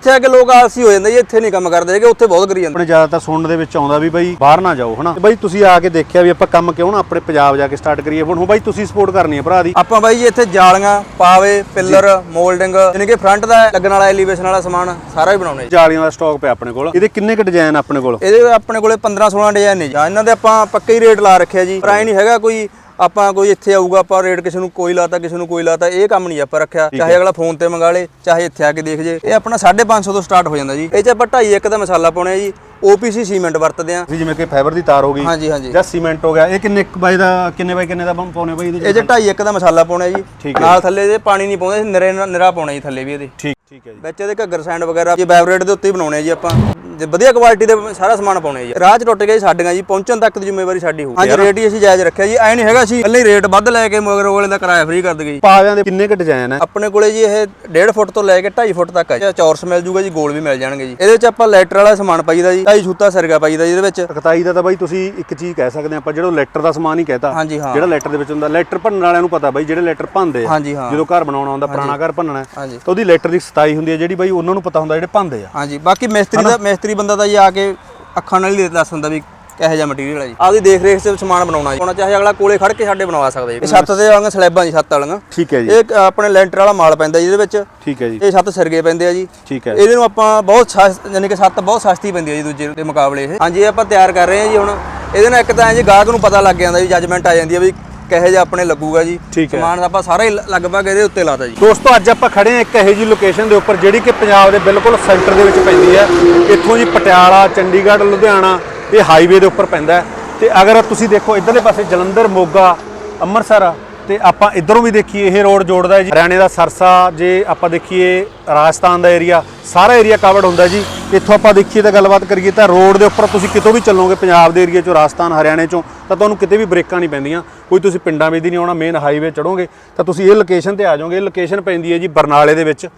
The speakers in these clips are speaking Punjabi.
ਇੱਥੇ ਆ ਕੇ ਲੋਕ ਆਲਸੀ ਹੋ ਜਾਂਦੇ ਜੀ ਇੱਥੇ ਨਹੀਂ ਕੰਮ ਕਰਦੇ ਹੈਗੇ ਉੱਥੇ ਬਹੁਤ ਕਰੀ ਜਾਂਦੇ। ਆਪਣੇ ਜ਼ਿਆਦਾਤਰ ਸੁਣਨ ਦੇ ਵਿੱਚ ਆਉਂਦਾ ਵੀ ਬਾਈ ਬਾਹਰ ਨਾ ਜਾਓ ਹਨਾ? ਤੇ ਬਾਈ ਤੁਸੀਂ ਆ ਕੇ ਦੇਖਿਆ ਵੀ ਆਪਾਂ ਕੰਮ ਕਿਉਂ ਨਾ ਆਪਣੇ ਪੰਜਾਬ ਜਾ ਕੇ ਸਟਾਰਟ ਕਰੀਏ ਹੁਣ ਹੁਣ ਬਾਈ ਤੁਸੀਂ ਸਪੋਰਟ ਕਰਨੀ ਹੈ ਭਰਾ ਦੀ। ਆਪਾਂ ਬਾਈ ਜੀ ਇੱਥੇ ਜਾਲੀਆਂ ਪਾਵੇ ਪਿੱਲਰ ਮੋਲਡਿੰਗ ਯਾਨੀ ਕਿ ਫਰੰਟ ਦਾ ਲੱਗਣ ਵਾਲਾ ਐਲੀਵੇਸ਼ਨ ਵਾਲਾ ਸਮਾਨ ਸਾਰਾ ਹੀ ਬਣਾਉਣੇ ਜੀ। ਜਾਲੀਆਂ ਦਾ ਸਟਾਕ ਪਿਆ ਆਪਣੇ ਕੋਲ। ਇਹਦੇ ਕਿੰਨੇ ਕੁ ਡਿਜ਼ਾਈਨ ਆਪਣੇ ਕੋਲ? ਇਹਦੇ ਆਪਣੇ ਕੋਲੇ 15 16 ਡਿਜ਼ਾਈਨ ਨੇ ਜੀ। ਇਹਨਾਂ ਦੇ ਆਪਾਂ ਪੱਕੇ ਹੀ ਰੇਟ ਲਾ ਰੱਖਿਆ ਜੀ। ਪਰ ਐ ਨਹੀਂ ਹੈਗਾ ਕੋਈ ਆਪਾਂ ਕੋਈ ਇੱਥੇ ਆਊਗਾ ਆਪਾਂ ਰੇਟ ਕਿਸੇ ਨੂੰ ਕੋਈ ਲਾਤਾ ਕਿਸੇ ਨੂੰ ਕੋਈ ਲਾਤਾ ਇਹ ਕੰਮ ਨਹੀਂ ਆਪਾਂ ਰੱਖਿਆ। ਚਾਹੇ ਅਗਲਾ ਫੋਨ ਤੇ ਮੰਗਾ ਲੇ ਚਾਹੇ ਇੱਥੇ ਆ ਕੇ ਦੇਖ ਜੇ। ਇਹ ਆਪਣਾ 550 ਤੋਂ ਸਟਾਰਟ ਹੋ ਜਾਂਦਾ ਜੀ। ਇਹ ਚ ਆਪਾਂ 2.5 ਇੱਕ ਦਾ ਮਸਾਲਾ ਪਾਉਣਾ ਜੀ। OPC ਸੀਮੈਂਟ ਵਰਤਦੇ ਆ ਜਿਵੇਂ ਕਿ ਫਾਈਬਰ ਦੀ ਤਾਰ ਹੋ ਗਈ। ਹਾਂਜੀ ਹਾਂਜੀ। ਜਾਂ ਸੀਮੈਂਟ ਹੋ ਗਿਆ। ਇਹ ਕਿੰਨੇ ਬਾਈ ਦਾ ਕਿੰਨੇ ਬਾਈ ਕਿੰਨੇ ਦਾ ਪਾਉਣੇ ਬਾਈ ਇਹਦੇ ਇਹ ਚ 2.5 ਇੱਕ ਦਾ ਮਸਾਲਾ ਪਾਉਣਾ ਜੀ। ਨਾਲ ਥੱਲੇ ਇਹਦੇ ਪਾਣੀ ਨਹੀਂ ਪਾਉਂਦੇ ਨਿਰੇ ਨਿਰਾ ਪਾਉਣਾ ਜੀ ਥੱਲੇ ਵੀ ਇਹਦੇ। ਠੀਕ ਠੀਕ ਹੈ ਜੀ। ਵਿੱਚ ਇਹਦੇ ਘੱਗਰ ਸੈਂਡ ਵਗੈਰਾ ਜੇ ਵੈਬਰੇਟ ਦੇ ਉੱਤੇ ਹੀ ਬਣਾਉਣੇ ਆ ਜੀ ਆਪਾਂ। ਜੇ ਵਧੀਆ ਕੁਆਲਿਟੀ ਦੇ ਸਾਰਾ ਸਮਾਨ ਪਾਉਣੇ ਜੀ। ਰਾਹ 'ਚ ਟੁੱਟ ਗਏ ਸਾਡੀਆਂ ਜੀ ਪਹੁੰਚਣ ਤੱਕ ਦੀ ਜ਼ਿੰਮੇਵਾਰੀ ਸਾਡੀ ਹੋਊਗੀ ਹਾਂਜੀ ਰੇਟ ਹੀ ਅਸੀਂ ਜਾਇਜ਼ ਰੱਖਿਆ ਜੀ। ਐ ਨਹੀਂ ਹੈਗਾ ਅਸੀਂ ਇਕੱਲੇ ਰੇਟ ਵੱਧ ਲੈ ਕੇ ਮਗਰ ਵਾਲੇ ਦਾ ਕਿਰਾਇਆ ਫ੍ਰੀ ਕਰ ਜੀ। ਪਾਵਿਆਂ ਦੇ ਕਿੰਨੇ ਕੁ ਡਿਜ਼ਾਈਨ ਹੈ ਆਪਣੇ ਕੋਲੇ ਜੀ ਇਹ 1.5 ਫੁੱਟ ਤੋਂ ਲੈ ਕੇ 2.5 ਫੁੱਟ ਤੱਕ ਹੈ ਜੀ। ਚੌਰਸ ਮਿਲ ਜੂਗਾ ਜੀ ਗੋਲ ਵੀ ਮਿਲ ਜਾਣਗੇ ਜੀ। ਇਹਦੇ ਵਿੱਚ ਆਪਾਂ ਲੈਟਰ ਵਾਲਾ ਸਮਾਨ ਪਾਈਦਾ ਜੀ ਢਾਈ ਛੂਤਾ ਸਰਗਾ ਪਾਈਦਾ ਜੀ ਇਹਦੇ ਵਿੱਚ। ਰਕਤਾਈ ਦਾ ਤਾਂ ਬਾਈ ਤੁਸੀਂ ਇੱਕ ਚੀਜ਼ ਕਹਿ ਸਕਦੇ ਆਪਾਂ ਜਿਹੜਾ ਲੈਟਰ ਦਾ ਸਮਾਨ ਹੀ ਕਹਿਤਾ ਹਾਂਜੀ ਹਾਂ। ਜਿਹੜਾ ਲੈਟਰ ਦੇ ਵਿੱਚ ਹੁੰਦਾ ਲੈਟਰ ਭੰਨਣ ਵਾਲਿਆਂ ਨੂੰ ਪਤਾ ਬਾਈ ਜਿਹੜੇ ਲੈਟਰ ਭੰਨਦੇ ਆ। ਹਾਂਜੀ ਹਾਂ। ਜਦੋਂ ਘਰ ਬਣਾਉਣਾ ਹੁੰਦਾ ਪੁਰਾਣਾ ਘਰ ਭੰਨਣਾ। ਹੈ, ਤਾਂ ਉਹਦੀ ਲੈਟਰ ਦੀ ਸਤਾਈ ਹੁੰਦੀ ਹੈ ਜਿਹੜੀ ਬਾਈ ਉਹਨਾਂ ਨੂੰ ਪਤਾ ਹੁੰਦਾ ਜਿਹੜੇ ਭੰਨਦੇ ਆ। ਹਾਂਜੀ ਬਾਕੀ ਮਿਸਤਰੀ ਦਾ ਮਿਸਤਰੀ ਬੰਦਾ ਤਾਂ ਜੀ ਆ ਕੇ ਅੱਖਾਂ ਨਾਲ ਹੀ ਦੱਸ ਦਿੰਦਾ ਵੀ ਕਿਹੋ ਜਿਹਾ ਮਟੀਰੀਅਲ ਹੈ ਜੀ। ਆਪਦੀ ਦੇਖ ਰੇਖ ਤੇ ਸਮਾਨ ਬਣਾਉਣਾ ਜੀ। ਹੋਣਾ ਚਾਹੇ ਅਗਲਾ ਕੋਲੇ ਖੜ ਕੇ ਸਾਡੇ ਬਣਵਾ ਸਕਦਾ ਜੀ। ਇਹ ਛੱਤ ਤੇ ਵਾਂਗ ਸਲੈਬਾਂ ਜੀ ਛੱਤ ਵਾਲੀਆਂ। ਠੀਕ ਹੈ ਜੀ। ਇਹ ਆਪਣੇ ਲੈਂਟਰ ਵਾਲਾ ਮਾਲ ਪੈਂਦਾ ਜੀ ਇਹਦੇ ਵਿੱਚ। ਠੀਕ ਹੈ ਜੀ। ਇਹ ਛੱਤ ਸਿਰਗੇ ਪੈਂਦੇ ਆ ਜੀ। ਠੀਕ ਹੈ। ਇਹਦੇ ਨੂੰ ਆਪਾਂ ਬਹੁਤ ਯਾਨੀ ਕਿ ਛੱਤ ਬਹੁਤ ਸਸਤੀ ਪੈਂਦੀ ਹੈ ਜੀ ਦੂਜੇ ਦੇ ਮੁਕਾਬਲੇ ਇਹ। ਹਾਂਜੀ ਆਪਾਂ ਤਿਆਰ ਕਰ ਰਹੇ ਹਾਂ ਜੀ ਹੁਣ। ਇਹਦੇ ਨਾਲ ਇੱਕ ਤਾਂ ਜੀ ਗਾਹਕ ਨੂੰ ਪਤਾ ਲੱਗ ਜਾਂਦਾ ਜੀ ਜੱਜਮੈਂਟ ਆ ਜਾਂਦੀ ਹੈ ਵੀ ਕਿਹੋ ਜਿਹਾ ਆਪਣੇ ਲੱਗੂਗਾ ਜੀ ਠੀਕ ਹੈ। ਸਮਾਨ ਆਪਾਂ ਸਾਰਾ ਹੀ ਲ- ਲਗਭਗ ਇਹਦੇ ਉੱਤੇ ਲਾਤਾ ਜੀ। ਦੋਸਤੋ ਅੱਜ ਆਪਾਂ ਖੜੇ ਹਾਂ ਇੱਕ ਇਹੋ ਜਿਹੀ ਲੋਕੇਸ਼ਨ ਦੇ ਉੱਪਰ ਜਿਹੜੀ ਕਿ ਪੰਜਾਬ ਦੇ ਬਿਲਕੁਲ ਸੈਂਟਰ ਦੇ ਵਿੱਚ ਪੈਂਦੀ ਹੈ। ਇੱਥੋਂ ਜੀ ਪਟਿਆਲਾ ਚੰਡੀਗੜ੍ਹ ਲੁਧਿਆਣਾ ਇਹ ਹਾਈਵੇ ਦੇ ਉੱਪਰ ਪੈਂਦਾ ਹੈ। ਤੇ ਅਗਰ ਤੁਸੀਂ ਦੇਖੋ ਇਧਰਲੇ ਪਾਸੇ ਜਲੰਧਰ ਮੋਗਾ ਅੰਮ੍ਰਿਤਸਰ ਤੇ ਆਪਾਂ ਇਧਰੋਂ ਵੀ ਦੇਖੀਏ, ਇਹ ਰੋਡ ਜੋੜਦਾ ਹੈ ਜੀ। ਹਰਿਆਣੇ ਦਾ ਸਰਸਾ, ਜੇ ਆਪਾਂ ਦੇਖੀਏ, ਰਾਜਸਥਾਨ ਦਾ ਏਰੀਆ ਸਾਰਾ ਏਰੀਆ ਕਵਰਡ ਹੁੰਦਾ ਜੀ। ਇੱਥੋਂ ਆਪਾਂ ਦੇਖੀਏ ਤਾਂ ਗੱਲਬਾਤ ਕਰੀਏ ਤਾਂ ਰੋਡ ਦੇ ਉੱਪਰ ਤੁਸੀਂ ਕਿਤੋਂ ਵੀ ਚੱਲੋਗੇ, ਪੰਜਾਬ ਦੇ ਏਰੀਆ ਚੋਂ, ਰਾਜਸਥਾਨ, ਹਰਿਆਣੇ ਚੋਂ, ਤਾਂ ਤੁਹਾਨੂੰ ਕਿਤੇ ਵੀ ਬ੍ਰੇਕਾਂ ਨਹੀਂ ਪੈਂਦੀਆਂ। ਕੋਈ ਤੁਸੀਂ ਪਿੰਡਾਂ ਵਿੱਚ ਦੀ ਨਹੀਂ ਆਉਣਾ ਮੇਨ ਹਾਈਵੇ ਚੜੋਗੇ ਤਾਂ ਤੁਸੀਂ ਇਹ ਲੋਕੇਸ਼ਨ ਤੇ ਆ ਜਾਓਗੇ। ਇਹ ਲੋਕੇਸ਼ਨ ਪੈਂਦੀ ਹੈ ਜੀ ਬਰਨਾਲੇ ਦੇ ਵਿੱਚ।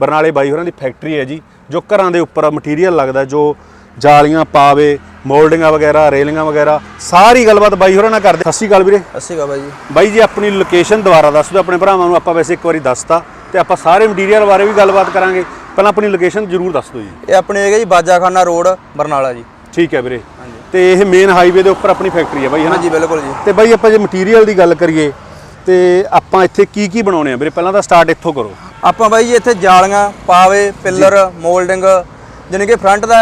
ਬਰਨਾਲੇ ਬਾਈ ਹੋਰਾਂ ਦੀ ਫੈਕਟਰੀ ਹੈ ਜੀ, ਜੋ ਘਰਾਂ ਦੇ ਉੱਪਰ ਮਟੀਰੀਅਲ ਲੱਗਦਾ, ਜੋ ਜਾਲੀਆਂ ਪਾਵੇ ਮੋਲਡਿੰਗਾਂ ਵਗੈਰਾ ਰੇਲਿੰਗਾਂ ਵਗੈਰਾ ਸਾਰੀ ਗੱਲਬਾਤ ਬਾਈ ਹੋਰਾਂ ਨਾਲ ਕਰਦੇ ਸਤਿ ਸ਼੍ਰੀ ਅਕਾਲ ਵੀਰੇ। ਅੱਸੀ ਗਾ ਬਾਈ ਜੀ। ਬਾਈ ਜੀ ਆਪਣੀ ਲੋਕੇਸ਼ਨ ਦੁਬਾਰਾ ਦੱਸ ਦਿਓ ਆਪਣੇ ਭਰਾਵਾਂ ਨੂੰ ਆਪਾਂ ਵੈਸੇ ਇੱਕ ਵਾਰੀ ਦੱਸਤਾ ਤੇ ਆਪਾਂ ਸਾਰੇ ਮਟੀਰੀਅਲ ਬਾਰੇ ਵੀ ਗੱਲਬਾਤ ਕਰਾਂਗੇ। ਪਹਿਲਾਂ ਆਪਣੀ ਲੋਕੇਸ਼ਨ ਜ਼ਰੂਰ ਦੱਸ ਦਿਓ ਜੀ। ਇਹ ਆਪਣੇ ਹੈਗਾ ਜੀ ਬਾਜਾਖਾਨਾ ਰੋਡ ਬਰਨਾਲਾ ਜੀ। ਠੀਕ ਹੈ ਵੀਰੇ। ਤੇ ਇਹ ਮੇਨ ਹਾਈਵੇ ਦੇ ਉੱਪਰ ਆਪਣੀ ਫੈਕਟਰੀ ਹੈ ਬਾਈ ਹਨਾ? ਹਾਂਜੀ ਬਿਲਕੁਲ ਜੀ। ਤੇ ਬਾਈ ਆਪਾਂ ਜੇ ਮਟੀਰੀਅਲ ਦੀ ਗੱਲ ਕਰੀਏ ਤੇ ਆਪਾਂ ਇੱਥੇ ਕੀ ਕੀ ਬਣਾਉਣੇ ਆ ਵੀਰੇ? ਪਹਿਲਾਂ ਤਾਂ ਸਟਾਰਟ ਇੱਥੋਂ ਕਰੋ। ਆਪਾਂ ਬਾਈ ਜੀ ਇੱਥੇ ਜਾਲੀਆਂ ਪਾਵੇ ਪਿੱਲਰ ਮੋਲਡਿੰਗ ਯਾਨੀ ਕਿ ਫਰੰਟ ਦਾ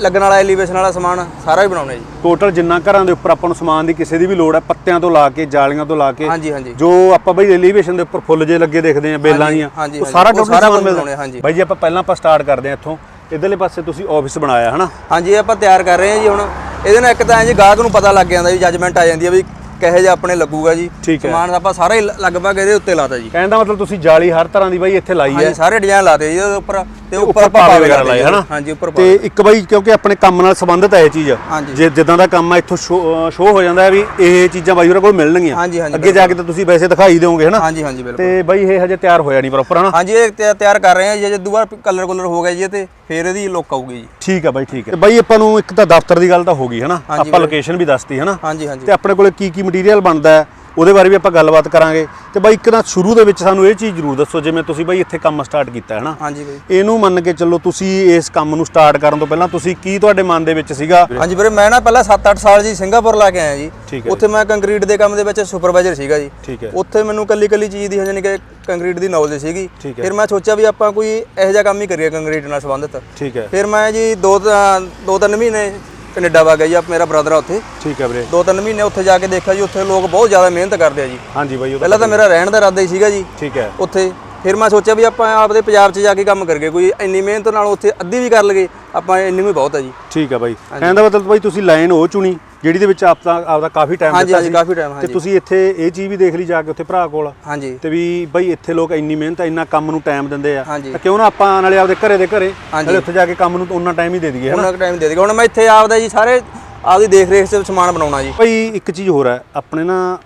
ਲੱਗਣ ਵਾਲਾ ਐਲੀਵੇਸ਼ਨ ਵਾਲਾ ਸਮਾਨ ਸਾਰਾ ਹੀ ਬਣਾਉਣੇ ਜੀ। ਟੋਟਲ ਜਿੰਨਾ ਘਰਾਂ ਦੇ ਉੱਪਰ ਆਪਾਂ ਨੂੰ ਸਮਾਨ ਦੀ ਕਿਸੇ ਦੀ ਵੀ ਲੋੜ ਹੈ ਪੱਤਿਆਂ ਤੋਂ ਲਾ ਕੇ ਜਾਲੀਆਂ ਤੋਂ ਲਾ ਕੇ ਹਾਂਜੀ ਹਾਂਜੀ। ਜੋ ਆਪਾਂ ਬਈ ਐਲੀਵੇਸ਼ਨ ਦੇ ਉੱਪਰ ਫੁੱਲ ਜੇ ਲੱਗੇ ਦੇਖਦੇ ਆ ਬੇਲਾਂ ਹਾਂਜੀ, ਉਹ ਹਾਂਜੀ, ਸਾਰਾ ਉਹ ਟੋਟਲ ਸਾਰਾ ਸਮਾਨ ਕੁਝ ਮਿਲਦਾ। ਬਣਾਉਣੇ, ਹਾਂਜੀ। ਬਾਈ ਜੀ ਆਪਾਂ ਪਹਿਲਾਂ ਆਪਾਂ ਸਟਾਰਟ ਕਰਦੇ ਆ ਇੱਥੋਂ। ਇਧਰਲੇ ਪਾਸੇ ਤੁਸੀਂ ਆਫਿਸ ਬਣਾਇਆ ਹਨਾ? ਹਾਂਜੀ ਇਹ ਆਪਾਂ ਤਿਆਰ ਕਰ ਰਹੇ ਹਾਂ ਜੀ ਹੁਣ। ਇਹਦੇ ਨਾਲ ਇੱਕ ਤਾਂ ਐਂ ਜੀ ਗਾਹਕ ਨੂੰ ਪਤਾ ਲੱਗ ਜਾਂਦਾ ਜੀ ਜੱਜਮੈਂਟ ਆ ਜਾਂਦੀ ਹੈ ਵੀ ਕਿਹੋ ਜਿਹਾ ਆਪਣੇ ਲੱਗੂਗਾ ਜੀ ਠੀਕ ਹੈ। ਸਮਾਨ ਆਪਾਂ ਸਾਰਾ ਹੀ ਲ- ਲਗਭਗ ਇਹਦੇ ਉੱਤੇ ਲਾਤਾ ਜੀ। ਕਹਿਣ ਦਾ ਮਤਲਬ ਤੁਸੀਂ ਜਾਲੀ ਹਰ ਤਰ੍ਹਾਂ ਦੀ ਬਾਈ ਇੱਥੇ ਲਾਈ ਹੈ। ਹਾਂਜੀ ਸਾਰੇ ਡਿਜ਼ਾਈਨ ਲਾਤੇ ਜੀ ਇਹਦੇ ਉੱਪਰ ਤੇ ਉੱਪਰ ਆਪਾਂ ਪਾਵੇ ਵਗੈਰਾ ਲਾਏ ਹਨਾ ਹਾਂਜੀ ਉੱਪਰ ਤੇ ਇੱਕ ਬਾਈ ਕਿਉਂਕਿ ਆਪਣੇ ਕੰਮ ਨਾਲ ਸੰਬੰਧਿਤ ਹੈ ਇਹ ਚੀਜ਼। ਹਾਂਜੀ। ਜੇ ਜਿੱਦਾਂ ਦਾ ਕੰਮ ਆ ਇੱਥੋਂ ਸ਼ੋਅ ਹੋ ਜਾਂਦਾ ਹੈ ਵੀ ਇਹ ਚੀਜ਼ਾਂ ਬਾਈ ਹੋਰਾਂ ਕੋਲ ਮਿਲਣਗੀਆਂ। ਹਾਂਜੀ, ਹਾਂਜੀ, ਅੱਗੇ ਜਾ ਕੇ ਤਾਂ ਤੁਸੀਂ ਵੈਸੇ ਦਿਖਾਈ ਦਿਓਗੇ ਹਨਾ? ਹਾਂਜੀ ਹਾਂਜੀ ਬਿਲਕੁਲ। ਤੇ ਬਾਈ ਇਹ ਹਜੇ ਤਿਆਰ ਹੋਇਆ ਨਹੀਂ ਪ੍ਰੋਪਰ ਹਨਾ? ਹਾਂਜੀ ਇਹ ਤਿਆ- ਤਿਆਰ ਕਰ ਰਹੇ ਹਾਂ ਜੀ ਜੇ ਦੁਬਾਰਾ ਕਲਰ ਕਲਰ ਹੋ ਗਿਆ ਜੀ ਇਹ ਤੇ ਫੇਰ ਇਹਦੀ ਲੁੱਕ ਆਊਗੀ ਜੀ। ਠੀਕ ਹੈ ਬਾਈ ਠੀਕ ਹੈ ਤੇ ਬਾਈ ਆਪਾਂ ਨੂੰ ਇੱਕ ਤਾਂ ਦਫ਼ਤਰ ਦੀ ਗੱਲ ਤਾਂ ਹੋ ਗਈ ਹਨਾ? ਹਾਂਜੀ ਆਪਾਂ ਲੋਕੇਸ਼ਨ ਵੀ ਦੱਸਤੀ ਹਨਾ? ਹਾਂਜੀ ਹਾਂਜੀ। ਤੇ ਆਪਣੇ ਕੋਲੇ ਕੀ ਕੀ ਮਟੀਰੀਅਲ ਬਣਦਾ ਹੈ ਉਹਦੇ ਬਾਰੇ ਵੀ ਆਪਾਂ ਗੱਲਬਾਤ ਕਰਾਂਗੇ। ਤੇ ਬਾਈ ਇੱਕ ਤਾਂ ਸ਼ੁਰੂ ਦੇ ਵਿੱਚ ਸਾਨੂੰ ਇਹ ਚੀਜ਼ ਜ਼ਰੂਰ ਦੱਸੋ ਜਿਵੇਂ ਤੁਸੀਂ ਬਾਈ ਇੱਥੇ ਕੰਮ ਸਟਾਰਟ ਕੀਤਾ ਹੈ ਹਨਾ? ਹਾਂਜੀ ਬਾਈ। ਇਹਨੂੰ ਮੰਨ ਕੇ ਚੱਲੋ ਤੁਸੀਂ ਇਸ ਕੰਮ ਨੂੰ ਸਟਾਰਟ ਕਰਨ ਤੋਂ ਪਹਿਲਾਂ ਤੁਸੀਂ ਕੀ ਤੁਹਾਡੇ ਮਨ ਦੇ ਵਿੱਚ ਸੀਗਾ? ਹਾਂਜੀ ਵੀਰੇ ਮੈਂ ਨਾ ਪਹਿਲਾਂ 7-8 ਸਾਲ ਜੀ ਸਿੰਗਾਪੁਰ ਲਾ ਕੇ ਆਇਆ ਜੀ। ਉੱਥੇ ਮੈਂ ਕੰਕਰੀਟ ਦੇ ਕੰਮ ਦੇ ਵਿੱਚ ਸੁਪਰਵਾਈਜ਼ਰ ਸੀਗਾ ਜੀ। ਉੱਥੇ ਮੈਨੂੰ ਕੱਲੀ ਕੱਲੀ ਚੀਜ਼ ਦੀ ਯਾਨੀ ਕਿ ਕੰਕਰੀਟ ਦੀ ਨੌਲੇਜ ਸੀਗੀ। ਫਿਰ ਮੈਂ ਸੋਚਿਆ ਵੀ ਆਪਾਂ ਕੋਈ ਇਹੋ ਜਿਹਾ ਕੰਮ ਹੀ ਕਰੀਏ ਕੰਕਰੀਟ ਨਾਲ ਸੰਬੰਧਿਤ। ਠੀਕ ਹੈ। ਫਿਰ ਮੈਂ ਜੀ ਦੋ ਤ- ਦੋ ਤਿੰਨ ਮਹੀਨੇ ਕੈਨੇਡਾ ਵਾ ਗਿਆ ਜੀ ਆਪ ਮੇਰਾ ਬ੍ਰਦਰ ਆ ਉੱਥੇ। ਠੀਕ ਹੈ ਵੀਰੇ। ਦੋ ਤਿੰਨ ਮਹੀਨੇ ਉੱਥੇ ਜਾ ਕੇ ਦੇਖਿਆ ਜੀ ਉੱਥੇ ਲੋਕ ਬਹੁਤ ਜ਼ਿਆਦਾ ਮਿਹਨਤ ਕਰਦੇ ਆ ਜੀ। ਹਾਂਜੀ ਬਾਈ ਉਹ ਪਹਿਲਾਂ ਤਾਂ ਮੇਰਾ ਰਹਿਣ ਦਾ ਇਰਾਦਾ ਹੀ ਸੀਗਾ ਜੀ। ਠੀਕ ਹੈ। ਉੱਥੇ। ਫਿਰ ਮੈਂ ਸੋਚਿਆ ਵੀ ਆਪਾਂ ਆਪਦੇ ਪੰਜਾਬ 'ਚ ਜਾ ਕੇ ਕੰਮ ਕਰੀਏ ਕੋਈ ਇੰਨੀ ਮਿਹਨਤ ਨਾਲ ਉੱਥੇ ਅੱਧੀ ਵੀ ਕਰ ਲਗੇ ਆਪਾਂ ਇੰਨੀ ਵੀ ਬਹੁਤ ਹੈ ਜੀ। ਠੀਕ ਹੈ ਬਾਈ। ਕਹਿੰਦਾ ਮਤਲਬ ਬਾਈ ਤੁਸੀਂ ਲਾਈਨ ਉਹ ਚੁਣੀ ਜਿਹੜੀ ਦੇ ਵਿੱਚ ਆਪਦਾ ਆਪਦਾ ਕਾਫੀ ਟਾਈਮ ਹਾਂਜੀ ਹਾਂਜੀ ਕਾਫੀ ਟਾਈਮ ਤੇ ਹਾਂਜੀ। ਤੁਸੀਂ ਇੱਥੇ ਇਹ ਚੀਜ਼ ਵੀ ਦੇਖ ਲਈ ਜਾ ਕੇ ਉੱਥੇ ਭਰਾ ਕੋਲ। ਹਾਂਜੀ। ਤੇ ਵੀ ਬਾਈ ਇੱਥੇ ਲੋਕ ਇੰਨੀ ਮਿਹਨਤ ਇੰਨਾ ਕੰਮ ਨੂੰ ਟਾਈਮ ਦਿੰਦੇ ਆ। ਤਾਂ ਕਿਉਂ ਨਾ ਆਪਾਂ ਨਾਲੇ ਆਪਦੇ ਘਰੇ ਦੇ ਘਰੇ। ਨਾਲੇ ਉੱਥੇ ਜਾ ਕੇ ਕੰਮ ਨੂੰ ਉਹਨਾਂ ਟਾਈਮ ਹੀ ਦੇ ਦਈਏ ਹਨਾ ਉਹਨਾਂ ਟਾਈਮ ਦੇ ਦੇਗਾ ਹੁਣ ਮੈਂ ਇੱਥੇ ਆਪਦਾ ਜੀ ਸਾਰੇ ਆਪਦੀ ਦੇਖ ਰੇਖ ਤੇ ਸਮਾਨ ਬਣਾਉਣਾ ਜੀ। ਭਾਈ ਇੱਕ ਚੀਜ਼ ਹੋਰ ਹੈ ਆਪਣੇ ਨਾ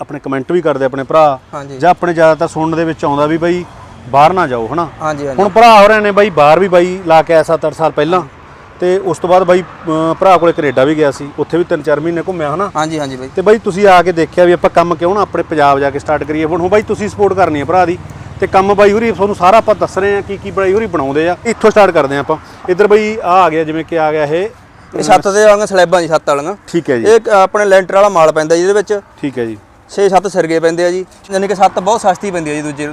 ਆਪਣੇ ਕਮੈਂਟ ਵੀ ਕਰਦੇ ਆਪਣੇ ਭਰਾ। ਜਾਂ ਆਪਣੇ ਜ਼ਿਆਦਾਤਰ ਸੁਣਨ ਦੇ ਵਿੱਚ ਆਉਂਦਾ ਵੀ ਬਾਈ ਬਾਹਰ ਨਾ ਜਾਓ ਹਨਾ ਹੁਣ ਭਰਾ ਹੋ ਰਹੇ ਨੇ ਬਾਈ ਬਾਹਰ ਵੀ ਬਾਈ ਲਾ ਕੇ ਆਇਆ 7-8 ਸਾਲ ਪਹਿਲਾਂ। ਤੇ ਉਸ ਤੋਂ ਬਾਅਦ ਬਾਈ ਅਹ, ਭਰਾ ਕੋਲੇ ਕੈਨੇਡਾ ਵੀ ਗਿਆ ਸੀ। ਉੱਥੇ ਵੀ 3-4 ਮਹੀਨੇ ਘੁੰਮਿਆ ਹਨਾ? ਹਾਂਜੀ ਹਾਂਜੀ ਬਾਈ। ਤੇ ਬਾਈ ਤੁਸੀਂ ਆ ਕੇ ਦੇਖਿਆ ਵੀ ਆਪਾਂ ਕੰਮ ਕਿਉਂ ਨਾ ਆਪਣੇ ਪੰਜਾਬ ਜਾ ਕੇ ਸਟਾਰਟ ਕਰੀਏ? ਹੁਣ ਹੁਣ ਬਾਈ ਤੁਸੀਂ ਸਪੋਰਟ ਕਰਨੀ ਹੈ ਭਰਾ ਦੀ। ਤੇ ਕੰਮ ਬਾਈ ਹੋਰੀ ਤੁਹਾਨੂੰ ਸਾਰਾ ਆਪਾਂ ਦੱਸ ਰਹੇ ਆ ਕੀ ਕੀ ਬਾਈ ਹੋਰੀ ਬਣਾਉਂਦੇ ਆ। ਇੱਥੋਂ ਸਟਾਰਟ ਕਰਦੇ ਆ ਆਪਾਂ। ਇੱਧਰ ਬਾਈ ਆ ਆ ਗਿਆ ਜਿਵੇਂ ਕਿ ਆ ਗਿਆ ਇਹ। ਇਹ ਛੱਤ ਤੇ ਵਾਲੀਆਂ ਸਲੈਬਾਂ ਜੀ ਛੱਤ ਵਾਲੀਆਂ। ਠੀਕ ਹੈ ਜੀ। ਇਹ ਆਪਣੇ ਲੈਂਟਰ ਵਾਲਾ ਮਾਲ ਪੈਂਦਾ ਜੀ ਇਹਦੇ ਵਿੱਚ। ਠੀਕ ਹੈ ਜੀ। 6-7 ਸਿਰਗੇ ਪੈਂਦੇ ਆ ਜੀ। ਯਾਨੀ ਕਿ ਛੱਤ ਬਹੁਤ ਸਸਤੀ ਪੈਂਦੀ ਆ ਜੀ ਦੂਜੇ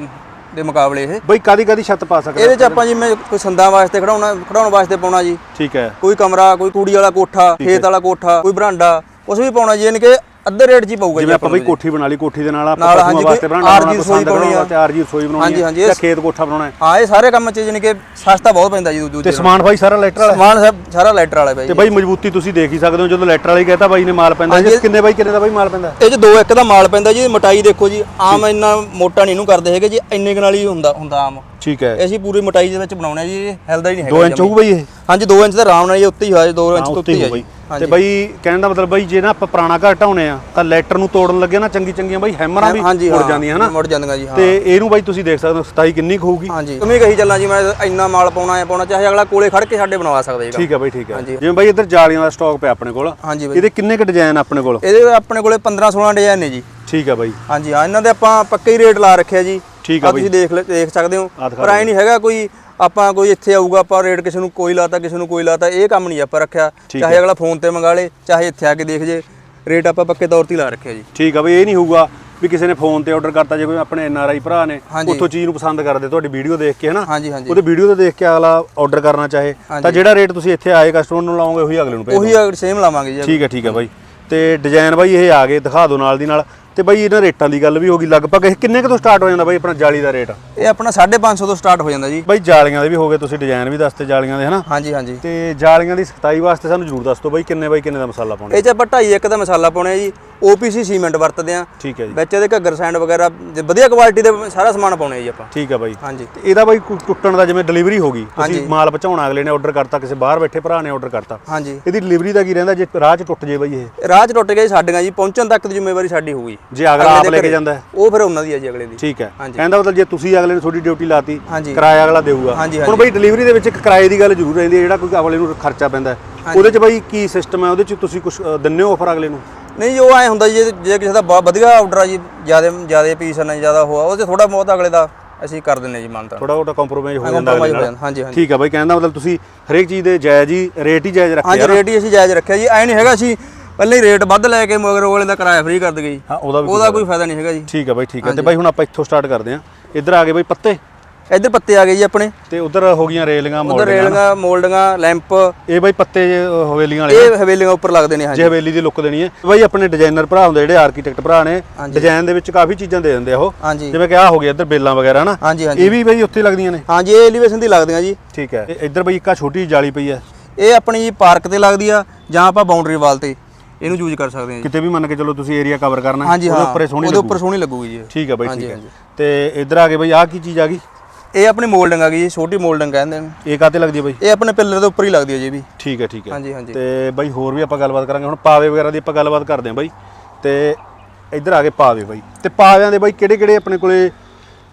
ਦੇ ਮੁਕਾਬਲੇ ਇਹ। ਬਾਈ ਕਾਦੀ ਕਾਦੀ ਛੱਤ ਪਾ ਸਕਦੇ ਇਹਦੇ ਚ ਆਪਾਂ ਜਿਵੇਂ ਕੋਈ ਸੰਦਾਂ ਵਾਸਤੇ ਖੜਾਉਣਾ ਖੜਾਉਣ ਵਾਸਤੇ ਪਾਉਣਾ ਜੀ। ਠੀਕ ਹੈ। ਕੋਈ ਕਮਰਾ ਕੋਈ ਤੂੜੀ ਵਾਲਾ ਕੋਠਾ ਖੇਤ ਵਾਲਾ ਕੋਠਾ ਕੋਈ ਬਰਾਂਡਾ ਉਸ ਵੀ ਪਾਉਣਾ ਜੀ ਯਾਨੀ ਕਿ ਅੱਧੇ ਰੇਟ 'ਚ ਹੀ ਪਊਗਾ ਜਿਵੇਂ ਆਪਾਂ ਬਈ ਕੋਠੀ ਬਣਾ ਲਈ ਕੋਠੀ ਦੇ ਨਾਲ ਆਪਾਂ ਪਸ਼ੂਆਂ ਵਾਸਤੇ ਬਣਾਉਣਾ RG ਰਸੋਈ ਆ। ਤੇ ਆਰਜੀ ਰਸੋਈ ਬਣਾਉਣੀ ਜਾਂ ਇਹ- ਖੇਤ ਕੋਠਾ ਬਣਾਉਣਾ ਹੈ ਹਾਂ ਇਹ ਸਾਰੇ ਕੰਮ 'ਚ ਯਾਨੀ ਕਿ ਸਸਤਾ ਬਹੁਤ ਪੈਂਦਾ ਜੀ ਦੂਜੇ ਤੇ ਸਮਾਨ ਬਾਈ ਸਾਰਾ ਲੈਟਰ ਵਾਲਾ? ਸਮਾਨ ਸਭ ਸਾਰਾ ਲੈਟਰ ਵਾਲਾ ਬਾਈ ਤੇ ਬਾਈ ਮਜ਼ਬੂਤੀ ਤੁਸੀਂ ਦੇਖ ਹੀ ਸਕਦੇ ਹੋ ਜਦੋਂ ਲੈਟਰ ਵਾਲਾ ਹੀ ਕਹਤਾ ਬਾਈ ਨੇ ਮਾਲ ਪੈਂਦਾ। ਜੀ ਕਿੰਨੇ ਬਾਈ ਕਿੰਨੇ ਦਾ ਬਾਈ ਮਾਲ ਪੈਂਦਾ ਇਹ 'ਚ ਦੋ ਇੱਕ ਦਾ ਮਾਲ ਪੈਂਦਾ ਜੀ ਮੋਟਾਈ ਦੇਖੋ ਜੀ ਆਮ ਇੰਨਾ ਮੋਟਾ ਨਹੀਂ ਇਹਨੂੰ ਕਰਦੇ ਹੈਗੇ ਜੀ ਇੰਨੇ ਨਾਲ ਹੀ ਹੁੰਦਾ ਹੁੰਦਾ ਆਮ ਠੀਕ ਹੈ। ਅਸੀਂ ਪੂਰੀ ਮੋਟਾਈ ਦੇ ਵਿੱਚ ਬਣਾਉਣਾ ਜੀ ਇਹ ਹਿਲਦਾ ਹੀ ਨਹੀਂ ਹੈਗਾ 2 ਇੰਚ ਜਮਾਂ। ਹੋਊ ਬਾਈ ਇਹ। ਹਾਂਜੀ 2 ਇੰਚ ਦਾ ਆਰਾਮ ਨਾਲ ਜੀ ਉੱਤੇ ਹੀ ਹੋਇਆ 2 ਇੰਚ ਹਾਂ, ਤੋਂ ਉੱਤੇ ਹੀ ਬਾਈ ਜੀ। ਤੇ ਹਾਂਜੀ। ਬਾਈ ਕਹਿਣ ਦਾ ਮਤਲਬ ਬਾਈ ਜੇ ਨਾ ਆਪਾਂ ਪੁਰਾਣਾ ਘਰ ਢਾਉਣੇ ਆ ਤਾਂ ਲੈਟਰ ਨੂੰ ਤੋੜਨ ਲੱਗੇ ਨਾ ਚੰਗੀ ਚੰਗੀਆਂ ਬਾਈ ਹੈਮਰਾਂ ਵੀ ਹਾਂਜੀ ਮੁੜ ਹਾਂ, ਜਾਂਦੀਆਂ ਹਨਾ? ਮੁੜ ਜਾਂਦੀਆਂ ਜੀ ਹਾਂ। ਤੇ ਇਹਨੂੰ ਬਾਈ ਤੁਸੀਂ ਦੇਖ ਸਕਦੇ ਹੋ ਸਤਾਈ ਕਿੰਨੀ ਕੁ ਹੋਊਗੀ। ਹਾਂਜੀ। ਤੁਮੇ ਕਹੀ ਚੱਲਾਂ ਜੀ ਮੈਂ ਇੰਨਾ ਮਾਲ ਪਾਉਣਾ ਹੈ ਪਾਉਣਾ ਚਾਹੇ ਅਗਲਾ ਕੋਲੇ ਖੜ ਕੇ ਸਾਡੇ ਬਣਵਾ ਸਕਦਾ ਜੀ। ਠੀਕ ਹੈ ਬਾਈ ਠੀਕ ਹੈ ਹਾਂਜੀ। ਜਿਵੇਂ ਬਾਈ ਇੱਧਰ ਜਾਲੀਆਂ ਦਾ ਸਟਾਕ ਪਿਆ ਆਪਣੇ ਕੋਲ। ਹਾਂਜੀ ਬਾਈ। ਇਹਦੇ ਕਿੰਨੇ ਕ ਡਿਜ਼ਾਈਨ ਆਪਣੇ ਕੋਲ? ਇਹਦੇ ਆਪਣੇ ਕੋਲੇ 15 16 ਡਿਜ਼ਾਈਨ ਨੇ ਜੀ। ਠੀਕ ਹੈ ਬਾਈ। ਹਾਂਜੀ ਹਾਂ ਇਹਨਾਂ ਦੇ ਆਪਾਂ ਪੱਕੇ ਹੀ ਰੇਟ ਲਾ ਰੱਖਿਆ ਜੀ। ਠੀਕ ਆ ਆਹ ਤੁਸੀਂ ਦੇਖ ਲੈ- ਦੇਖ ਸਕਦੇ ਹੋ। ਪਰ ਐ ਨਹੀਂ ਹੈਗਾ ਕੋਈ ਆਪਾਂ ਕੋਈ ਇੱਥੇ ਆਊਗਾ ਆਪਾਂ ਰੇਟ ਕਿਸੇ ਨੂੰ ਕੋਈ ਲਾਤਾ ਕਿਸੇ ਨੂੰ ਕੋਈ ਲਾਤਾ ਇਹ ਕੰਮ ਨਹੀਂ ਆਪਾਂ ਰੱਖਿਆ। ਚਾਹੇ ਅਗਲਾ ਫੋਨ ਤੇ ਮੰਗਾ ਲੇ ਚਾਹੇ ਇੱਥੇ ਆ ਕੇ ਦੇਖ ਜੇ ਰੇਟ ਆਪਾਂ ਪੱਕੇ ਤੌਰ ਤੇ ਲਾ ਰੱਖਿਆ ਜੀ। ਠੀਕ ਆ ਬਈ ਇਹ ਨਹੀਂ ਹੋਊਗਾ ਵੀ ਕਿਸੇ ਨੇ ਫੋਨ ਤੇ ਆਰਡਰ ਕਰਤਾ ਜੇ ਕੋਈ ਆਪਣੇ ਐਨ ਆਰ ਆਈ ਭਰਾ ਨੇ। ਉੱਥੋਂ ਚੀਜ਼ ਨੂੰ ਪਸੰਦ ਕਰਦੇ ਤੁਹਾਡੀ ਵੀਡੀਓ ਦੇਖ ਕੇ ਹਨਾ? ਉਹਦੇ ਵੀਡੀਓ ਤੇ ਦੇਖ ਕੇ ਅਗਲਾ ਆਰਡਰ ਕਰਨਾ ਚਾਹੇ ਤਾਂ ਜਿਹੜਾ ਰੇਟ ਤੁਸੀਂ ਇੱਥੇ ਆਏ ਕਸਟਮਰ ਨੂੰ ਲਾਓਗੇ ਉਹੀ ਅਗਲੇ ਨੂੰ ਭੇਜ ਉਹੀ ਸੇਮ ਲਾਵਾਂਗੇ ਜੀ ਠੀਕ ਹੈ ਠੀਕ ਹੈ ਬਾਈ। ਤੇ ਡਿਜ਼ਾਈਨ ਬਾਈ ਇਹ ਆ ਗਏ ਦਿਖਾ ਦਿਓ ਨਾਲ ਦੀ ਨਾਲ। ਤੇ ਬਾਈ ਇਹਨਾਂ ਰੇਟਾਂ ਦੀ ਗੱਲ ਵੀ ਹੋ ਗਈ ਲਗਭਗ ਇਹ ਕਿੰਨੇ ਕੁ ਤੋਂ ਸਟਾਰਟ ਹੋ ਜਾਂਦਾ ਬਾਈ ਆਪਣਾ ਜਾਲੀ ਦਾ ਰੇਟ? ਇਹ ਆਪਣਾ 550 ਤੋਂ ਸਟਾਰਟ ਹੋ ਜਾਂਦਾ ਜੀ। ਬਾਈ ਜਾਲੀਆਂ ਦੇ ਵੀ ਹੋ ਗਏ ਤੁਸੀਂ ਡਿਜ਼ਾਈਨ ਵੀ ਦੱਸਤੇ ਜਾਲੀਆਂ ਦੇ ਹਨਾ? ਹਾਂਜੀ ਹਾਂਜੀ। ਤੇ ਜਾਲੀਆਂ ਦੀ ਸਖਤਾਈ ਵਾਸਤੇ ਸਾਨੂੰ ਜ਼ਰੂਰ ਦੱਸ ਦਿਓ ਬਾਈ ਕਿੰਨੇ ਬਾਈ ਕਿੰਨੇ ਦਾ ਮਸਾਲਾ ਪਾਉਣਾ ਇਹ ਚ ਆਪਾਂ 2.5 ਇੱਕ ਦਾ ਮਸਾਲਾ ਪਾਉਣਾ ਜੀ। OPC ਸੀਮੈਂਟ ਵਰਤਦੇ ਆ ਠੀਕ ਹੈ ਜੀ। ਵਿੱਚ ਇਹਦੇ ਘੱਗਰ ਸੈਂਡ ਵਗੈਰਾ ਜੇ ਵਧੀਆ ਕੁਆਲਿਟੀ ਦੇ ਸਾਰਾ ਸਮਾਨ ਪਾਉਣਾ ਜੀ ਆਪਾਂ। ਠੀਕ ਹੈ ਬਾਈ। ਹਾਂਜੀ। ਤੇ ਇਹਦਾ ਬਾਈ ਟੁੱਟਣ ਦਾ ਜਿਵੇਂ ਡਿਲੀਵਰੀ ਹੋ ਗਈ ਤੁਸੀਂ ਮਾਲ ਪਹੁੰਚਾਉਣਾ ਅਗਲੇ ਨੇ ਆਰਡਰ ਕਰਤਾ ਕਿਸੇ ਬਾਹਰ ਬੈਠੇ ਭਰਾ ਨੇ ਆਰਡਰ ਕਰਤਾ। ਹਾਂਜੀ। ਇਹਦੀ ਡਿਲੀਵਰੀ ਦਾ ਕੀ ਰਹਿੰਦਾ ਜੇ ਰਾਹ 'ਚ ਟੁੱਟ ਜੇ ਬਾਈ ਇਹ? ਰਾਹ ਚ ਟੁੱਟ ਗਏ ਸਾਡੀਆਂ ਜੀ ਪਹੁੰਚਣ ਤੱਕ ਦੀ ਜ਼ਿੰਮੇਵਾਰੀ ਸਾਡੀ ਹੋਊਗੀ। ਜੇ ਅਗਲਾ ਆਪ ਲੈ ਕੇ ਜਾਂਦਾ ਹੈ। ਉਹ ਫਿਰ ਉਹਨਾਂ ਦੀ ਹੈ ਜੀ ਅਗਲੇ ਦੀ। ਠੀਕ ਹੈ। ਕਹਿੰਦਾ ਮਤਲਬ ਜੇ ਤੁਸੀਂ ਅਗਲੇ ਨੂੰ ਤੁਹਾਡੀ ਡਿਊਟੀ ਲਾਤੀ ਕਿਰਾਇਆ ਅਗਲਾ ਦੇਊਗਾ। ਹੁਣ ਬਾਈ ਡਿਲੀਵਰੀ ਦੇ ਵਿੱਚ ਇੱਕ ਕਿਰਾਏ ਦੀ ਗੱਲ ਜ਼ਰੂਰ ਰਹਿੰਦੀ ਹੈ ਜਿਹੜਾ ਕੋਈ ਅਗਲੇ ਨੂੰ ਖਰਚਾ ਪੈਂਦਾ ਉਹਦੇ 'ਚ ਬਾਈ ਕੀ ਸਿਸਟਮ ਹੈ? ਉਹਦੇ 'ਚ ਤੁਸੀਂ ਕੁਝ ਦਿੰਨੇ ਹੋ ਆਫਰ ਅਗਲੇ ਨੂੰ? ਨਹੀਂ ਜੋ ਐ ਹੁੰਦਾ ਜੀ ਜੇ- ਕਿਸੇ ਦਾ ਬਹੁਤ ਵਧੀਆ ਆਰਡਰ ਆ ਜੀ ਜ਼ਿਆਦਾ ਜ਼ਿਆਦਾ ਪੀਸ ਨਹੀਂ ਜ਼ਿਆਦਾ ਹੋਆ ਉਹ ਤੇ ਥੋੜਾ ਬਹੁਤ ਅਗਲੇ ਦਾ ਅਸੀਂ ਕਰ ਦਿੰਨੇ ਜੀ ਮਾਨਤਾ ਥੋੜਾ ਬਹੁਤਾ ਕੰਪਰੋਮਾਈਜ਼ ਹੋ ਜਾਂਦਾ, ਹਾਂਜੀ ਹਾਂਜੀ। ਠੀਕ ਹੈ ਬਾਈ ਕਹਿੰਦਾ ਮਤਲਬ ਤੁਸੀਂ ਹਰੇਕ ਚੀਜ਼ ਦੇ ਜਾਇਜ਼ ਹੀ ਰੇਟ ਹੀ ਜਾਇਜ਼ ਰੱਖਿਆ ਹਾਂਜੀ ਰੇਟ ਹੀ ਅਸੀਂ ਜਾਇਜ਼ ਰੱਖਿਆ ਜੀ ਐ ਨਹੀਂ ਹੈਗਾ ਅਸੀਂ ਪਹਿਲਾਂ ਹੀ ਰੇਟ ਵੱਧ ਲੈ ਕੇ ਮਗਰ ਅਗਲੇ ਦਾ ਕਿਰਾਇਆ ਫ੍ਰੀ ਕਰ ਦਗੇ ਜੀ। ਹਾਂ ਉਹਦਾ ਵੀ ਉਹਦਾ ਕੋਈ ਫਾਇਦਾ ਨਹੀਂ ਹੈਗਾ ਜੀ। ਠੀਕ ਹੈ ਬਾਈ ਠੀਕ ਹੈ ਤੇ ਬਾਈ ਹੁਣ ਆਪਾਂ ਇੱਥੋਂ ਸਟਾਰਟ ਕਰਦੇ ਹਾਂ। ਇੱਧਰ ਆ ਗਏ ਬਾਈ ਪੱਤੇ। ਇੱਧਰ ਪੱਤੇ ਆ ਗਏ ਜੀ ਆਪਣੇ। ਤੇ ਉਧਰ ਹੋ ਗਈਆਂ ਰੇਲਿੰਗਾਂ ਉਧਰ ਮੋੜ ਰੇਲਿੰਗਾਂ ਮੋਲਡਿੰਗਾਂ ਲੈਂਪ। ਇਹ ਬਾਈ ਪੱਤੇ ਹਵੇਲੀਆਂ ਵਾਲੇ ਇਹ ਹਵੇਲੀਆਂ ਉੱਪਰ ਲੱਗਦੇ ਨੇ ਹਾਂਜੀ। ਜੇ ਹਵੇਲੀ ਦੀ ਲੁੱਕ ਦੇਣੀ ਹੈ। ਬਾਈ ਆਪਣੇ ਡਿਜ਼ਾਈਨਰ ਭਰਾ ਹੁੰਦੇ ਜਿਹੜੇ ਆਰਕੀਟੈਕਟ ਭਰਾ ਨੇ। ਡਿਜ਼ਾਈਨ ਦੇ ਵਿੱਚ ਕਾਫੀ ਚੀਜ਼ਾਂ ਦੇ ਦਿੰਦੇ ਆ ਉਹ। ਜਿਵੇਂ ਕਿ ਆ ਹੋ ਗਿਆ ਇੱਧਰ ਬੇਲਾਂ ਵਗੈਰਾ ਨਾ। ਹਾਂਜੀ ਹਾਂਜੀ। ਇਹ ਵੀ ਬਾਈ ਉੱਥੇ ਲੱਗਦੀਆਂ ਨੇ। ਹਾਂਜੀ ਇਹ ਐਲੀਵੇਸ਼ਨ ਦੀ ਲੱਗਦੀਆਂ ਜੀ। ਠੀਕ ਹੈ। ਇੱਧਰ ਬਾਈ ਇੱਕ ਆ ਛੋਟੀ ਜਾਲੀ ਪਈ ਹੈ। ਇਹ ਆਪਣੀ ਪਾਰਕ ਤੇ ਲੱਗਦੀ ਆ ਜਾਂ ਆਪਾਂ ਬਾਉਂਡਰੀ ਵਾਲ ਤੇ। ਇਹਨੂੰ ਯੂਜ਼ ਕਰ ਸਕਦੇ ਹਾਂ ਜੀ। ਕਿਤੇ ਵੀ ਮੰਨ ਕੇ ਚਲੋ ਤੁਸੀਂ ਏਰੀਆ ਕਵਰ ਕਰਨਾ ਹੈ, ਹਾਂਜੀ ਉਹਦੇ ਉੱਪਰ ਇਹ ਸੋਹਣੀ ਉਹਦੇ ਲੱਗੂ ਉੱਪਰ ਸੋਹਣੀ ਲੱਗੂਗੀ ਜੀ ਇਹ। ਠੀਕ ਹੈ ਬਾਈ ਹਾਂਜੀ, ਠੀਕ ਹੈ। ਹਾਂਜੀ। ਤੇ ਇੱਧਰ ਆ ਗਏ ਬਾਈ ਆ ਕੀ ਚੀਜ਼ ਆ ਗਈ? ਇਹ ਆਪਣੀ ਮੋਲਡਿੰਗ ਆ ਗਈ ਜੀ ਛੋਟੀ ਮੋਲਡਿੰਗ ਕਹਿੰਦੇ ਨੇ। ਇਹ ਕਾਤੇ ਲੱਗਦੀ ਹੈ ਬਾਈ? ਇਹ ਆਪਣੇ ਪਿੱਲਰ ਦੇ ਉੱਪਰ ਹੀ ਲੱਗਦੀ ਹੈ ਜੀ ਇਹ ਵੀ। ਠੀਕ ਹੈ ਠੀਕ ਹੈ। ਹਾਂਜੀ ਹਾਂਜੀ। ਤੇ ਬਾਈ ਹੋਰ ਵੀ ਆਪਾਂ ਗੱਲਬਾਤ ਕਰਾਂਗੇ। ਹੁਣ ਪਾਵੇ ਵਗੈਰਾ ਦੀ ਆਪਾਂ ਗੱਲਬਾਤ ਕਰਦੇ ਹਾਂ ਬਾਈ। ਤੇ ਇੱਧਰ ਆ ਗਏ ਪਾਵੇ ਬਾਈ। ਤੇ ਪਾਵਿਆਂ ਦੇ ਬਾਈ ਕਿਹੜੇ ਕਿਹੜੇ ਆਪਣੇ ਕੋਲੇ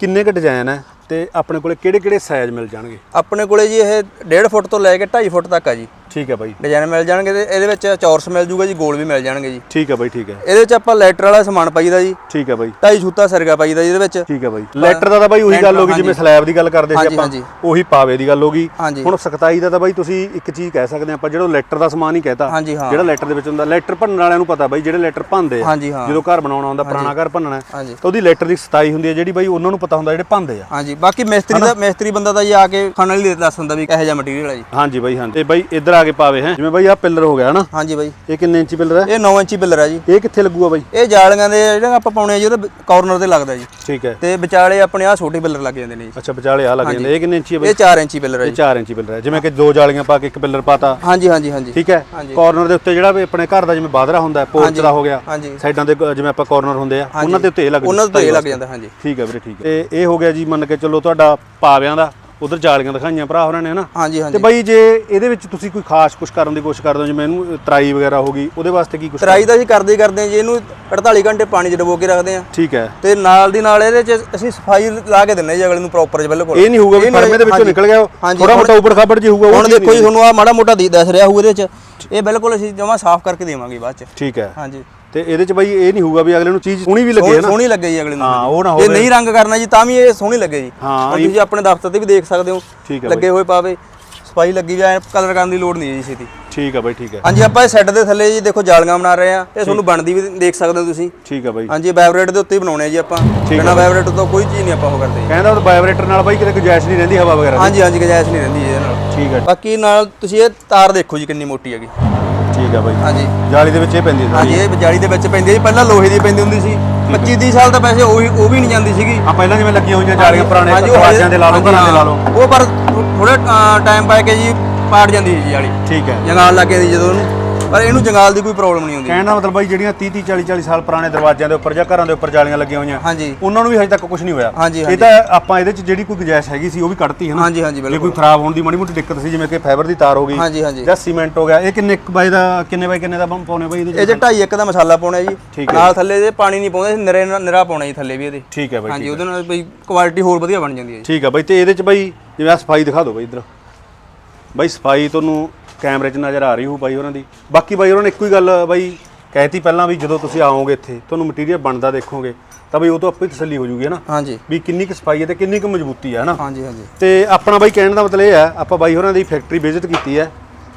ਕਿੰਨੇ ਕ ਡਿਜ਼ਾਈਨ ਹੈ? ਤੇ ਆਪਣੇ ਕੋਲੇ ਕਿਹੜੇ ਕਿਹੜੇ ਸਾਈਜ਼ ਮਿਲ ਜਾਣਗੇ? ਆਪਣੇ ਕੋਲੇ ਜੀ ਇਹ 1.5 ਫੁੱਟ ਤੋਂ ਲੈ ਕੇ 2.5 ਫੁੱਟ ਤੱਕ ਆ ਜੀ। ਠੀਕ ਹੈ ਬਾਈ। ਡਿਜ਼ਾਈਨ ਮਿਲ ਜਾਣਗੇ ਤੇ ਇਹਦੇ ਵਿੱਚ ਚੌਰਸ ਮਿਲ ਜੂਗਾ ਜੀ ਗੋਲ ਵੀ ਮਿਲ ਜਾਣਗੇ ਜੀ। ਠੀਕ ਹੈ ਬਾਈ ਠੀਕ ਹੈ। ਇਹਦੇ ਵਿੱਚ ਆਪਾਂ ਲੈਟਰ ਵਾਲਾ ਸਮਾਨ ਪਾਈਦਾ ਜੀ। ਠੀਕ ਹੈ ਬਾਈ। 2.5 ਛੂਤਾ ਸਰਗਾ ਪਾਈਦਾ ਜੀ ਇਹਦੇ ਵਿੱਚ। ਠੀਕ ਹੈ ਬਾਈ। ਲੈਟਰ ਦਾ ਤਾਂ ਬਾਈ ਉਹੀ ਗੱਲ ਹੋ ਗਈ ਜਿਵੇਂ ਸਲੈਬ ਦੀ ਗੱਲ ਕਰਦੇ ਸੀ ਆਪਾਂ। ਉਹੀ ਪਾਵੇ ਦੀ ਗੱਲ ਹੋ ਗਈ। ਹੁਣ ਸਖਤਾਈ ਦਾ ਤਾਂ ਬਾਈ ਤੁਸੀਂ ਇੱਕ ਚੀਜ਼ ਕਹਿ ਸਕਦੇ ਆਪਾਂ ਜਿਹੜਾ ਲੈਟਰ ਦਾ ਸਮਾਨ ਹੀ ਕਹਤਾ। ਜਿਹੜਾ ਲੈਟਰ ਦੇ ਵਿੱਚ ਹੁੰਦਾ ਲੈਟਰ ਭੰਨਣ ਵਾਲਿਆਂ ਨੂੰ ਪਤਾ ਬਾਈ ਜਿਹੜੇ ਲੈਟਰ ਭੰਨਦੇ ਆ। ਜਦੋਂ ਘਰ ਬਣਾਉਣਾ ਹੁੰਦਾ ਪੁਰਾਣਾ ਘਰ ਭੰਨਣਾ। ਤਾਂ ਉਹਦੀ ਲੈਟਰ ਦੀ ਸਤਾਈ ਹੁੰਦੀ ਹੈ ਜਿਹੜੀ ਬਾਈ ਉਹਨਾਂ ਨੂੰ ਪਤਾ ਹੁੰਦਾ ਜਿਹੜੇ ਭੰਨਦੇ ਆ। ਹਾਂਜੀ ਬਾਕੀ ਮਿਸਤਰੀ ਦਾ ਮਿਸਤਰੀ ਬੰਦਾ ਤਾਂ ਜੀ ਆ ਕੇ ਖਾਣ ਵਾਲੀ ਦੱਸ ਦਿੰਦਾ ਵੀ ਕਿਹੋ ਜਿਹਾ ਮਟੀਰੀਅਲ ਹੈ ਜੀ। ਹਾਂਜੀ ਬਾਈ ਹਾਂਜੀ। ਤੇ ਬਾਈ ਇੱਧਰ ਆ ਕੇ ਪਾਵੇ ਹੈ? ਜਿਵੇਂ ਬਾਈ ਆ ਪਿੱਲਰ ਹੋ ਗਿਆ ਹਨਾ? ਹਾਂਜੀ ਬਾਈ। ਇਹ ਕਿੰਨੇ ਇੰਚੀ ਪਿੱਲਰ ਹੈ? ਇਹ 9 ਇੰਚੀ ਪਿੱਲਰ ਹੈ ਜੀ। ਇਹ ਕਿੱਥੇ ਲੱਗੂਗਾ ਬਾਈ? ਇਹ ਜਾਲੀਆਂ ਦੇ ਜਿਹੜੇ ਆਪਾਂ ਪਾਉਣੇ ਆ ਜੀ ਉਹਦੇ ਕਾਰਨਰ ਤੇ ਲੱਗਦਾ ਜੀ। ਠੀਕ ਹੈ। ਤੇ ਵਿਚਾਲੇ ਆਪਣੇ ਆ ਛੋਟੇ ਪਿੱਲਰ ਲੱਗ ਜਾਂਦੇ ਨੇ ਜੀ। ਅੱਛਾ ਵਿਚਾਲੇ ਆ ਲੱਗ ਜਾਂਦੇ ਇਹ ਕਿੰਨੇ ਇੰਚੀ ਹੈ ਬਾਈ? ਇਹ 4 ਇੰਚੀ ਪਿੱਲਰ ਹੈ ਇਹ ਜੀ। 4 ਇੰਚੀ ਪਿੱਲਰ ਹੈ। ਜਿਵੇਂ ਕਿ ਦੋ ਜਾਲੀਆਂ ਪਾ ਕੇ ਇੱਕ ਪਿੱਲਰ ਪਾਤਾ। ਹਾਂਜੀ ਹਾਂਜੀ ਹਾਂਜੀ। ਠੀਕ ਹੈ? ਕਾਰਨਰ ਦੇ ਉੱਤੇ ਜਿਹੜਾ ਵੀ ਆਪਣੇ ਘਰ ਦਾ ਜਿਵੇਂ ਬਾਦਰਾ ਹੁੰਦਾ ਪੋਰਚ ਦਾ ਹੋ ਗਿਆ। ਸਾਈਡਾਂ ਦੇ ਜਿਵੇਂ ਆਪਾਂ ਕਾਰਨਰ ਹੁੰਦੇ ਆ ਉਹਨਾਂ ਦੇ ਉੱਤੇ ਇਹ ਲੱਗ ਉਹਨਾਂ ਤੋਂ ਇਹ ਲੱਗ ਜਾਂਦਾ ਹਾਂਜੀ। ਠੀਕ ਹੈ ਵੀਰੇ ਠੀਕ ਹੈ। ਤੇ ਇਹ ਹੋ ਗਿਆ ਜੀ ਮੰਨ ਕੇ ਚੱਲੋ ਤੁਹਾਡਾ ਪਾਵਿਆਂ ਦਾ। ਉਧਰ ਜਾਲੀਆਂ ਦਿਖਾਈਆਂ ਭਰਾ ਹੋਰਾਂ ਨੇ ਹਨਾ? ਹਾਂਜੀ ਤੇ ਹਾਂਜੀ ਬਾਈ ਜੇ ਇਹਦੇ ਵਿੱਚ ਤੁਸੀਂ ਕੋਈ ਖਾਸ ਕੁਝ ਕਰਨ ਦੀ ਕੋਸ਼ਿਸ਼ ਕਰਦੇ ਹੋ ਜਿਵੇਂ ਇਹਨੂੰ ਤਰਾਈ ਵਗੈਰਾ ਹੋ ਗਈ ਉਹਦੇ ਵਾਸਤੇ ਕੀ ਕੁਝ ਤਰਾਈ ਦਾ ਅਸੀਂ ਕਰਦੇ ਹੀ ਕਰਦੇ ਹਾਂ ਜੀ ਇਹਨੂੰ 48 ਘੰਟੇ ਪਾਣੀ 'ਚ ਡਬੋ ਕੇ ਰੱਖਦੇ ਹਾਂ। ਠੀਕ ਹੈ। ਤੇ ਨਾਲ ਦੀ ਨਾਲ ਇਹਦੇ 'ਚ ਅਸੀਂ ਸਫ਼ਾਈ ਲਾ ਕੇ ਦਿੰਨੇ ਜੀ ਅਗਲੇ ਨੂੰ ਪ੍ਰੋਪਰ ਜੀ ਬਿਲਕੁਲ। ਇਹ ਨਹੀਂ ਹੋਊਗਾ ਵੀ ਫਰਮੇ ਦੇ ਵਿੱਚੋਂ ਹਾਂਜੀ। ਨਿਕਲ ਗਿਆ ਹਾਂਜੀ, ਥੋੜਾ ਹੁਣ- ਮੋਟਾ ਉੱਪਰ ਖਾਬੜ ਜੀ ਹੋਊਗਾ ਉਹ ਹੁਣ ਚੀਜ਼ ਦੇਖੋ ਜੀ ਤੁਹਾਨੂੰ ਆ ਮਾੜਾ ਮੋਟਾ ਦੀ ਦੱਸ ਰਿਹਾ ਹੋਊ ਇਹਦੇ 'ਚ। ਇਹ ਬਿਲਕੁਲ ਅਸੀਂ ਜਮਾ ਸਾਫ਼ ਕਰਕੇ ਦੇਵਾਂਗੇ ਬਾਅਦ 'ਚ। ਠੀਕ ਹੈ। ਹਾਂਜੀ। ਤੇ ਇਹਦੇ ਚ ਬਾਈ ਇਹ ਨਹੀਂ ਹੋਊਗਾ ਵੀ ਅਗਲੇ ਨੂੰ ਚੀਜ਼ ਸੋਹਣੀ ਵੀ ਲੱਗੇ ਨਾ। ਸੋਹਣੀ ਲੱਗੇ ਜੀ ਅਗਲੇ ਨੂੰ ਹਾਂ, ਉਹ ਨਾ ਜੇ ਹੋਵੇ। ਨਹੀਂ ਰੰਗ ਕਰਨਾ ਜੀ ਤਾਂ ਵੀ ਇਹ ਸੋਹਣੀ ਲੱਗੇ ਜੀ। ਹਾਂ, ਤੁਸੀਂ ਆਪਣੇ ਦਫ਼ਤਰ ਤੇ ਵੀ ਦੇਖ ਸਕਦੇ ਹੋ ਲੱਗੇ ਹੋਏ ਪਾਵੇ ਸਫ਼ਾਈ ਲੱਗੀ ਐ ਕਲਰ ਕਰਨ ਦੀ ਲੋੜ ਨਹੀਂ ਜੀ ਛੇਤੀ। ਠੀਕ ਆ ਬਾਈ ਠੀਕ ਹੈ ਹਾਂਜੀ ਆਪਾਂ ਇਹ ਸੈੱਟ ਦੇ ਥੱਲੇ ਜੀ ਦੇਖੋ ਜਾਲੀਆਂ ਬਣਾ ਰਹੇ ਆ ਇਹ ਤੁਹਾਨੂੰ ਬਣਦੀ ਵੀ ਦੇਖ ਸਕਦੇ ਹੋ ਤੁਸੀਂ। ਠੀਕ ਆ ਬਾਈ। ਹਾਂਜੀ ਵਾਈਬ੍ਰੇਟ ਦੇ ਉੱਤੇ ਹੀ ਬਣਾਉਣੇ ਆ ਜੀ ਆਪਾਂ। ਬਿਨਾਂ ਵਾਈਬ੍ਰੇਟ ਤੋਂ ਕੋਈ ਚੀਜ਼ ਨਹੀਂ ਆਪਾਂ ਉਹ ਕਰਦੇ। ਕਹਿੰਦਾ ਉਹ ਵਾਈਬ੍ਰੇਟਰ ਨਾਲ ਬਾਈ ਕਿਤੇ ਗੁੰਜਾਇਸ਼ ਨਹੀਂ ਰਹਿੰਦੀ ਹਵਾ ਵਗੈਰਾ ਹਾਂਜੀ ਹਾਂਜੀ ਗੁੰਜਾਇਸ਼ ਨਹੀਂ ਰਹਿੰਦੀ ਜੀ ਇਹਦੇ ਨਾਲ। ਠੀਕ ਆ ਬਾਕੀ ਨਾਲ ਤੁਸੀਂ ਇਹ ਤਾਰ ਦੇਖੋ ਜੀ ਕਿੰਨੀ ਮੋਟੀ ਹੈਗੀ। ਠੀਕ ਆ ਬਾਈ। ਹਾਂਜੀ। ਜਾਲੀ ਦੇ ਵਿੱਚ ਇਹ ਪੈਂਦੀ ਹੈ ਹਾਂਜੀ ਇਹ ਜਾਲੀ ਦੇ ਵਿੱਚ ਪੈਂਦੀ ਹੈ ਪਹਿਲਾਂ ਲੋਹੇ ਦੀ ਪੈਂਦੀ ਹੁੰਦੀ ਸੀ। 25 30 ਸਾਲ ਤਾਂ ਵੈਸੇ ਉਹ ਵੀ ਉਹ ਵੀ ਨਹੀਂ ਜਾਂਦੀ ਸੀਗੀ। ਆ ਪਹਿਲਾਂ ਜਿਵੇਂ ਲੱਗੀਆਂ ਹੋਈਆਂ ਜਾਲੀਆਂ ਪੁਰਾਣੇ ਦਰਵਾਜ਼ਿਆਂ ਦੇ ਲਾ ਲਓ ਘਰਾਂ ਦੇ ਲਾ ਲਓ। ਉਹ ਪਰ ਥੋੜਾ ਟਾਈਮ ਪਾ ਕੇ ਜੀ ਪਾੜ ਜਾਂਦੀ ਸੀ ਜਾਲੀ। ਠੀਕ ਹੈ। ਜੰਗਾਲ ਲੱਗ ਜਾਂਦੀ ਜਦੋਂ ਉਹਨੂੰ। ਪਰ ਇਹਨੂੰ ਜੰਗਾਲ ਦੀ ਕੋਈ ਪ੍ਰੋਬਲਮ ਨਹੀਂ ਹੁੰਦੀ। ਕਹਿਣ ਦਾ ਮਤਲਬ ਬਾਈ ਜਿਹੜੀਆਂ 30 30 40 40 ਸਾਲ ਪੁਰਾਣੇ ਦਰਵਾਜ਼ਿਆਂ ਦੇ ਉੱਪਰ ਜਾਂ ਘਰਾਂ ਦੇ ਉੱਪਰ ਜਾਲੀਆਂ ਲੱਗੀਆਂ ਹੋਈਆਂ ਹਾਂਜੀ। ਉਹਨਾਂ ਨੂੰ ਵੀ ਹਜੇ ਤੱਕ ਕੁਝ ਨਹੀਂ ਹੋਇਆ। ਹਾਂਜੀ, ਇਹ ਹਾਂਜੀ। ਤਾਂ ਆਪਾਂ ਇਹਦੇ ਚ ਜਿਹੜੀ ਕੋਈ ਗੁੰਜਾਇਸ਼ ਹੈਗੀ ਸੀ ਉਹ ਵੀ ਕੱਢਤੀ ਹੈ ਨਾ ਹਾਂਜੀ ਹਾਂਜੀ ਜੇ ਬਿਲਕੁਲ। ਕੋਈ ਖਰਾਬ ਹੋਣ ਦੀ ਮਾੜੀ ਮੋਟੀ ਦਿੱਕਤ ਸੀ ਜਿਵੇਂ ਕਿ ਫਾਈਬਰ ਦੀ ਤਾਰ ਹੋ ਗਈ ਹਾਂਜੀ ਹਾਂਜੀ। ਜਾਂ ਸੀਮੈਂਟ ਹੋ ਗਿਆ ਇਹ ਕਿੰਨੇ ਕੁ ਬਾਈ ਦਾ ਕਿੰਨੇ ਬਾਈ ਕਿੰਨੇ ਦਾ ਬੰਮ ਪਾਉਣੇ ਬਾਈ ਇਹਦੇ ਇਹ ਚ ਢਾਈ ਇੱਕ ਦਾ ਮਸਾਲਾ ਪਾਉਣਾ ਜੀ ਠੀਕ ਹੈ। ਨਾਲ ਥੱਲੇ ਇਹਦੇ ਪਾਣੀ ਨਹੀਂ ਪਾਉਂਦੇ ਨਿਰੇ ਨਿਰਾ ਪਾਉਣਾ ਜੀ ਥੱਲੇ ਵੀ ਇਹਦੇ। ਠੀਕ ਹੈ ਬਾਈ ਹਾਂਜੀ ਉਹਦੇ ਨਾਲ ਬਈ ਕੁਆਲਿਟੀ ਹੋਰ ਵਧੀਆ ਬਣ ਜਾਂਦੀ ਹੈ ਜੀ। ਠੀਕ ਆ ਬਾਈ ਤੇ ਇਹਦੇ ਚ ਬਾਈ ਜਿਵੇਂ ਸਫ਼ਾਈ ਦਿਖਾ ਦਿਓ ਬਾਈ ਇਧਰ। ਬਾਈ ਸਫ਼ਾਈ ਤੁਹਾਨੂੰ ਕੈਮਰੇ 'ਚ ਨਜ਼ਰ ਆ ਰਹੀ ਹੋਊ ਬਾਈ ਉਹਨਾਂ ਦੀ। ਬਾਕੀ ਬਾਈ ਉਹਨਾਂ ਨੇ ਇੱਕੋ ਹੀ ਗੱਲ ਬਾਈ ਕਹਿਤੀ ਪਹਿਲਾਂ ਵੀ ਜਦੋਂ ਤੁਸੀਂ ਆਓਗੇ ਇੱਥੇ ਤੁਹਾਨੂੰ ਮਟੀਰੀਅਲ ਬਣਦਾ ਦੇਖੋਗੇ ਤਾਂ ਬਈ ਉਹ ਤੋਂ ਆਪੇ ਤਸੱਲੀ ਹੋ ਜੂਗੀ ਹੈ ਨਾ? ਹਾਂਜੀ। ਵੀ ਕਿੰਨੀ ਕੁ ਸਫ਼ਾਈ ਹੈ ਤੇ ਕਿੰਨੀ ਕੁ ਮਜ਼ਬੂਤੀ ਹੈ ਨਾ? ਹਾਂਜੀ ਹਾਂਜੀ। ਤੇ ਆਪਣਾ ਬਾਈ ਕਹਿਣ ਦਾ ਮਤਲਬ ਇਹ ਹੈ ਆਪਾਂ ਬਾਈ ਹੋਰਾਂ ਦੀ ਫੈਕਟਰੀ ਵਿਜ਼ਿਟ ਕੀਤੀ ਹੈ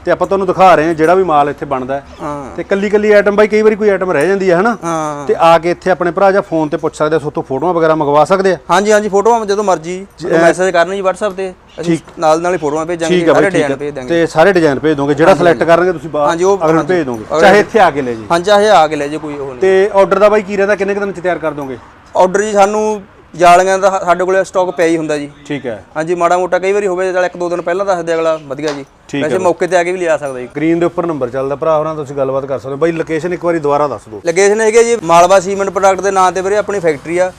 ਤੇ ਆਪਾਂ ਤੁਹਾਨੂੰ ਦਿਖਾ ਰਹੇ ਹਾਂ ਜਿਹੜਾ ਵੀ ਮਾਲ ਇੱਥੇ ਬਣਦਾ ਹੈ। ਹਾਂ। ਤੇ ਕੱਲੀ ਕੱਲੀ ਆਈਟਮ ਬਾਈ ਕਈ ਵਾਰੀ ਕੋਈ ਆਈਟਮ ਰਹਿ ਜਾਂਦੀ ਹੈ ਹਨਾ? ਹਾਂ। ਤੇ ਆ ਕੇ ਇੱਥੇ ਆਪਣੇ ਭਰਾ ਜਾਂ ਫੋਨ ਤੇ ਪੁੱਛ ਸਕਦੇ ਆ ਸੋਤੋਂ ਫੋਟੋਆਂ ਵਗੈਰਾ ਮੰਗਵਾ ਸਕਦੇ ਆ? ਹਾਂਜੀ ਹਾਂਜੀ ਫੋਟੋਆਂ ਜਦੋਂ ਮਰਜ਼ੀ ਮੈਸੇਜ ਕਰਨਾ ਜੀ WhatsApp ਤੇ। ਅਸੀਂ ਨਾਲ ਨਾਲ ਹੀ ਫੋਟੋਆਂ ਭੇਜਾਂਗੇ ਠੀਕ ਆ ਸਾਰੇ ਠੀਕ ਡਿਜ਼ਾਈਨ ਆ। ਭੇਜ ਦਾਂਗੇ ਤੇ ਸਾਰੇ ਡਿਜ਼ਾਈਨ ਭੇਜ ਦੋਗੇ ਜਿਹੜਾ ਸਿਲੈਕਟ ਕਰਨਗੇ ਤੁਸੀਂ ਬਾਹਰ ਹਾਂਜੀ, ਉਹ- ਅਗਲੇ ਨੂੰ। ਭੇਜ ਦੋਗੇ। ਚਾਹੇ ਇੱਥੇ ਆ ਕੇ ਲੈ ਜੀ ਹਾਂਜੀ ਚਾਹੇ ਆ ਕੇ ਲੈ ਜੇ ਕੋਈ ਉਹ ਨਹੀਂ। ਤੇ ਆਰਡਰ ਦਾ ਬਾਈ ਕੀ ਰਹਿੰਦਾ ਕਿੰਨੇ ਕੁ ਦਿਨ ਚ ਤਿਆਰ ਕਰ ਦੋਗੇ? ਆਰਡਰ ਜੀ ਸਾਨੂੰ ਜਾਲੀਆਂ ਦਾ ਸਾਡੇ ਕੋਲੇ ਸਟਾਕ ਪਿਆ ਹੀ ਹੁੰਦਾ ਜੀ। ਠੀਕ ਹੈ। ਹਾਂਜੀ ਮਾੜਾ ਮੋਟਾ ਕਈ ਵਾਰੀ ਹੋਵੇ ਚੱਲ ਇੱਕ ਦੋ ਦਿਨ ਪਹਿਲਾਂ ਦੱਸ ਦੇ ਅਗਲਾ ਵਧੀਆ ਜੀ। ਠੀਕ ਹੈ ਵੈਸੇ ਮੌਕੇ ਤੇ ਆ ਕੇ ਵੀ ਲਿਆ ਸਕਦਾ ਜੀ। ਸਕਰੀਨ ਦੇ ਉੱਪਰ ਨੰਬਰ ਚੱਲਦਾ ਭਰਾ ਹੋਰਾਂ ਨਾਲ ਤੁਸੀਂ ਗੱਲਬਾਤ ਕਰ ਸਕਦੇ ਹੋ। ਬਾਈ ਲੋਕੇਸ਼ਨ ਇੱਕ ਵਾਰੀ ਦੁਬਾਰਾ ਦੱਸ ਦਿਓ। ਲੋਕੇਸ਼ਨ ਹੈਗੀ ਜੀ ਮਾਲਵਾ ਸੀਮੈਂਟ ਪ੍ਰੋਡਕਟ ਦੇ ਨਾਂ ਤੇ ਵੀਰੇ ਆਪਣੀ ਫੈਕਟਰੀ ਆ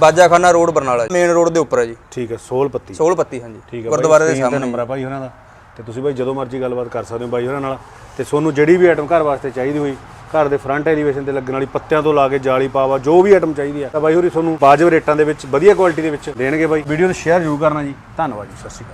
Bajakhana road Barnala main road ਦੇ ਉੱਪਰ ਹੈ ਜੀ। ਠੀਕ ਹੈ ਸੋਲ ਪੱਤੀ। ਸੋਲ ਪੱਤੀ ਹਾਂਜੀ। ਠੀਕ ਹੈ ਗੁਰਦੁਆਰੇ ਦੇ ਸਾਹਮਣੇ ਸਾਹਮਣੇ। ਨੰਬਰ ਆ ਭਾਈ ਹੋਰਾਂ ਦਾ। ਤੇ ਤੁਸੀਂ ਬਾਈ ਜਦੋਂ ਮਰਜ਼ੀ ਗੱਲਬਾਤ ਕਰ ਸਕਦੇ ਹੋ ਬਾਈ ਹੋਰਾਂ ਨਾਲ। ਤੇ ਤੁਹਾਨੂੰ ਜਿਹੜੀ ਵੀ ਆਈਟਮ ਘਰ ਵਾਸਤੇ ਚਾਹੀਦੀ ਹੋਈ ਘਰ ਦੇ ਫਰੰਟ ਐਲੀਵੇਸ਼ਨ ਤੇ ਲੱਗਣ ਵਾਲੀ ਪੱਤਿਆਂ ਤੋਂ ਲਾ ਕੇ ਜਾਲੀ ਪਾਵਾ, ਜੋ ਵੀ ਆਈਟਮ ਚਾਹੀਦੀ ਆ। ਤਾਂ ਬਾਈ ਹੋਰੀ ਤੁਹਾਨੂੰ ਵਾਜਬ ਰੇਟਾਂ ਦੇ ਵਿੱਚ ਵਧੀਆ ਕੁਆਲਿਟੀ ਦੇ ਵਿੱਚ ਦੇਣਗੇ ਬਾਈ। ਵੀਡੀਓ ਨੂੰ ਸ਼ੇਅਰ ਜ਼ਰੂਰ ਕਰਨਾ ਜੀ। ਧੰਨਵਾਦ ਜੀ, ਸਤਿ ਸ਼੍ਰੀ ਅਕਾਲ।